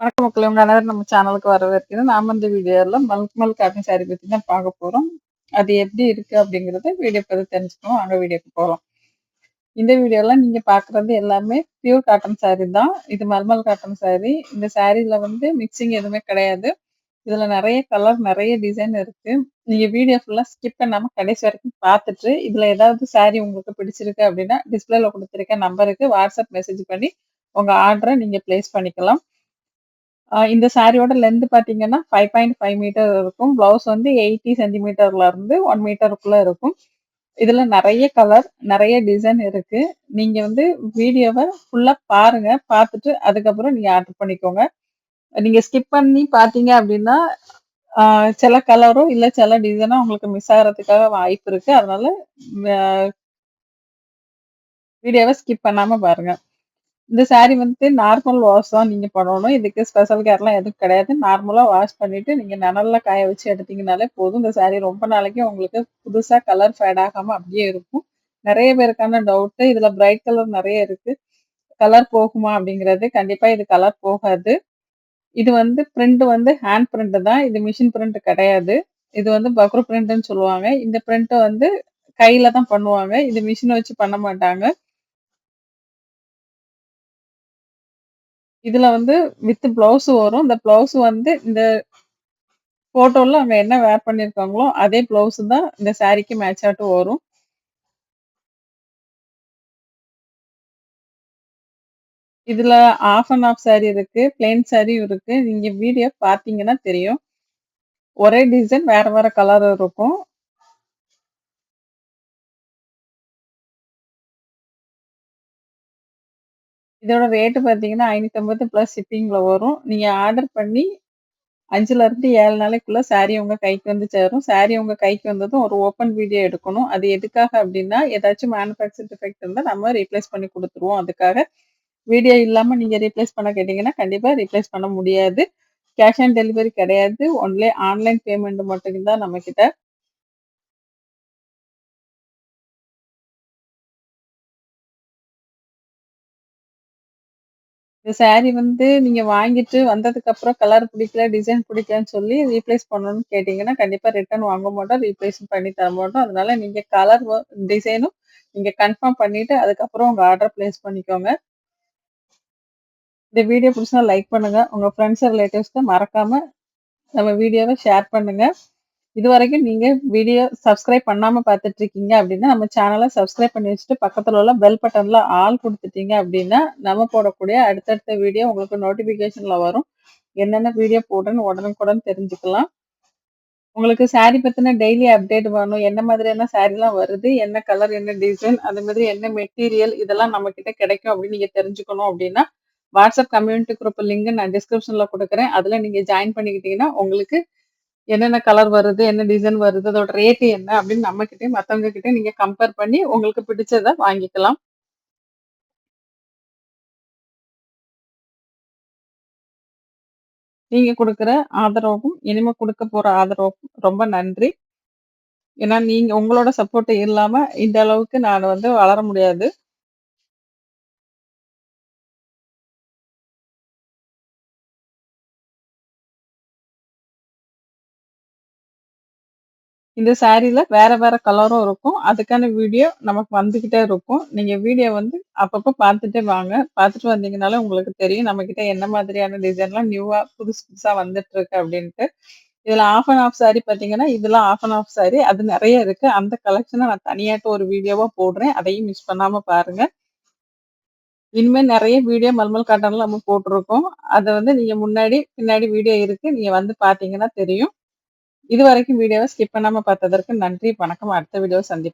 வணக்கம் மக்கள் உங்க அனைவரும் நம்ம சேனலுக்கு வரவேற்கிறேன். நாம இந்த வீடியோல மல்க்மல் காட்டன் சாரி பத்தி தான் பார்க்க போறோம். அது எப்படி இருக்கு அப்படிங்கறத வீடியோ பத்தி தெரிஞ்சுக்கணும். அங்க வீடியோக்கு போகலாம் இந்த வீடியோல நீங்க பாக்குறது எல்லாமே பியூர் காட்டன் சாரி தான். இது மல்மல் காட்டன் சாரி இந்த சாரில வந்து மிக்சிங் எதுவுமே கிடையாது. இதுல நிறைய கலர் நிறைய டிசைன் இருக்கு. நீங்க வீடியோ ஃபுல்லா ஸ்கிப் பண்ணாம கடைசி வரைக்கும் பார்த்துட்டு இதுல ஏதாவது சாரி உங்களுக்கு பிடிச்சிருக்கு அப்படின்னா டிஸ்பிளேல கொடுத்துருக்க நம்பருக்கு வாட்ஸ்அப் மெசேஜ் பண்ணி உங்க ஆர்டரை நீங்க பிளேஸ் பண்ணிக்கலாம். இந்த சாரியோட லென்த் பார்த்தீங்கன்னா ஃபைவ் பாயிண்ட் ஃபைவ் மீட்டர் இருக்கும். ப்ளவுஸ் வந்து எயிட்டி சென்டிமீட்டர்ல இருந்து ஒன் மீட்டருக்குள்ள இருக்கும். இதுல நிறைய கலர் நிறைய டிசைன் இருக்கு. நீங்க வந்து வீடியோவை ஃபுல்லா பாருங்க. பார்த்துட்டு அதுக்கப்புறம் நீங்க ஆர்டர் பண்ணிக்கோங்க. நீங்க ஸ்கிப் பண்ணி பாத்தீங்க அப்படின்னா சில கலரோ இல்ல சில டிசைனோ உங்களுக்கு மிஸ் ஆகிறதுக்காக வாய்ப்பு இருக்கு. அதனால வீடியோவை ஸ்கிப் பண்ணாம பாருங்க. இந்த saree வந்து நார்மல் வாஷ் தான் நீங்க பண்ணணும். இதுக்கு ஸ்பெஷல் கேர்லாம் எதுவும் கிடையாது. நார்மலா வாஷ் பண்ணிட்டு நீங்க நிழல்ல காய வச்சு எடுத்தீங்கனாலே போதும். இந்த saree ரொம்ப நாளைக்கு உங்களுக்கு புதுசா கலர் ஃபேட் ஆகாம அப்படியே இருக்கும். நிறைய பேருக்கான டவுட்டு இதுல பிரைட் கலர் நிறைய இருக்கு. கலர் போகுமா அப்படிங்கிறது கண்டிப்பா இது கலர் போகாது. இது வந்து பிரிண்ட் வந்து ஹேண்ட் பிரிண்ட் தான். இது மிஷின் பிரிண்ட் கிடையாது. இது வந்து பக்ரு பிரிண்ட்னு சொல்லுவாங்க. இந்த பிரிண்ட் வந்து கையில தான் பண்ணுவாங்க. இது மிஷின் வச்சு பண்ண மாட்டாங்க. இதுல வந்து வித் பிளவுஸ் வரும். இந்த பிளவுஸ் வந்து இந்த போட்டோல அவங்க என்ன வேர் பண்ணிருக்காங்களோ அதே பிளவுஸ் தான் இந்த சாரிக்கு மேட்ச் ஆட்டு வரும். இதுல ஆஃப் அண்ட் ஆஃப் சாரீ இருக்கு. பிளெயின் சாரியும் இருக்கு. நீங்க வீடியோ பாத்தீங்கன்னா தெரியும். ஒரே டிசைன் வேற வேற கலர் இருக்கும். இதோட ரேட்டு பார்த்தீங்கன்னா ஐநூற்றம்பது ப்ளஸ் ஷிப்பிங்கில் வரும். நீங்கள் ஆர்டர் பண்ணி அஞ்சுலேருந்து ஏழு நாளைக்குள்ளே saree உங்கள் கைக்கு வந்து சேரும். saree உங்கள் கைக்கு வந்ததும் ஒரு ஓப்பன் வீடியோ எடுக்கணும். அது எதுக்காக அப்படின்னா ஏதாச்சும் மேனுஃபேக்சர் டிஃபெக்ட் இருந்தால் நம்ம ரீப்ளேஸ் பண்ணி கொடுத்துருவோம். அதுக்காக வீடியோ இல்லாமல் நீங்கள் ரீப்ளேஸ் பண்ண கேட்டிங்கன்னா கண்டிப்பாக ரீப்ளேஸ் பண்ண முடியாது. கேஷ் ஆன் டெலிவரி கிடையாது. ஒன்லி ஆன்லைன் பேமெண்ட் மட்டும்தான் நம்மக்கிட்ட இந்த saree வந்து நீங்க வாங்கிட்டு வந்ததுக்கு அப்புறம் கலர் பிடிக்கல டிசைன் பிடிக்கலன்னு சொல்லி ரீப்ளேஸ் பண்ணணும்னு கேட்டீங்கன்னா கண்டிப்பா ரிட்டர்ன் வாங்க மாட்டோம். ரீப்ளேஸ் பண்ணி தர மாட்டோம். அதனால நீங்க கலர் டிசைனும் நீங்க கன்ஃபார்ம் பண்ணிட்டு அதுக்கப்புறம் உங்க ஆர்டர் பிளேஸ் பண்ணிக்கோங்க. இந்த வீடியோ பிடிச்சா லைக் பண்ணுங்க. உங்க ஃப்ரெண்ட்ஸ் ரிலேட்டிவ்ஸ்க்கு மறக்காம நம்ம வீடியோவை ஷேர் பண்ணுங்க. இது வரைக்கும் நீங்க வீடியோ சப்ஸ்கிரைப் பண்ணாம பார்த்துட்டு இருக்கீங்க அப்படின்னா நம்ம சேனலை சப்ஸ்கிரைப் பண்ணி வச்சுட்டு பக்கத்துல உள்ள பெல் பட்டன்ல ஆல் கொடுத்துட்டீங்க அப்படின்னா நம்ம போடக்கூடிய அடுத்தடுத்த வீடியோ உங்களுக்கு நோட்டிபிகேஷன்ல வரும். என்னென்ன வீடியோ போடுறேன்னு உடனுக்குடன் தெரிஞ்சுக்கலாம். உங்களுக்கு saree பத்தின டெய்லி அப்டேட் வேணும் என்ன மாதிரியான saree வருது என்ன கலர் என்ன டிசைன் அதே மாதிரி என்ன மெட்டீரியல் இதெல்லாம் நம்ம கிட்ட கிடைக்கும் அப்படின்னு நீங்க தெரிஞ்சுக்கணும் அப்படின்னா வாட்ஸ்அப் கம்யூனிட்டி குரூப் லிங்க் நான் டிஸ்கிரிப்ஷன்ல கொடுக்குறேன். அதுல நீங்க ஜாயின் பண்ணிக்கிட்டீங்கன்னா உங்களுக்கு என்னென்ன கலர் வருது என்ன டிசைன் வருது அதோட ரேட் என்ன அப்படின்னு நம்ம கிட்டே மத்தவங்க கிட்டே நீங்க கம்பேர் பண்ணி உங்களுக்கு பிடிச்சதை வாங்கிக்கலாம். நீங்க கொடுக்குற ஆதரவுக்கும் இனிமே கொடுக்க போற ஆதரவுக்கும் ரொம்ப நன்றி. ஏன்னா நீங்க உங்களோட சப்போர்ட் இல்லாம இந்த அளவுக்கு நான் வந்து வளர முடியாது. இந்த சாரீல வேற வேற கலரும் இருக்கும். அதுக்கான வீடியோ நமக்கு வந்துகிட்டே இருக்கும். நீங்க வீடியோ வந்து அப்பப்போ பார்த்துட்டே வாங்க. பார்த்துட்டு வந்தீங்கனாலே உங்களுக்கு தெரியும் நம்ம கிட்ட என்ன மாதிரியான டிசைன்லாம் நியூவா புதுசு புதுசா வந்துட்டு இருக்கு அப்படின்ட்டு. இதுல ஆஃப் அண்ட் ஆஃப் சாரி பாத்தீங்கன்னா இதெல்லாம் ஆஃப் அண்ட் ஆஃப் சாரி அது நிறைய இருக்கு. அந்த கலெக்ஷனை நான் தனியாட்டு ஒரு வீடியோவா போடுறேன். அதையும் மிஸ் பண்ணாம பாருங்க. இனிமேல் நிறைய வீடியோ மல்மல் காட்டன்ல நம்ம போட்டிருக்கோம். அதை வந்து நீங்க முன்னாடி பின்னாடி வீடியோ இருக்கு. நீங்க வந்து பாத்தீங்கன்னா தெரியும். இது வரைக்கும் வீடியோவை ஸ்கிப் பண்ணாமல் பார்த்ததற்கு நன்றி வணக்கம் அடுத்த வீடியோ சந்திப்போம்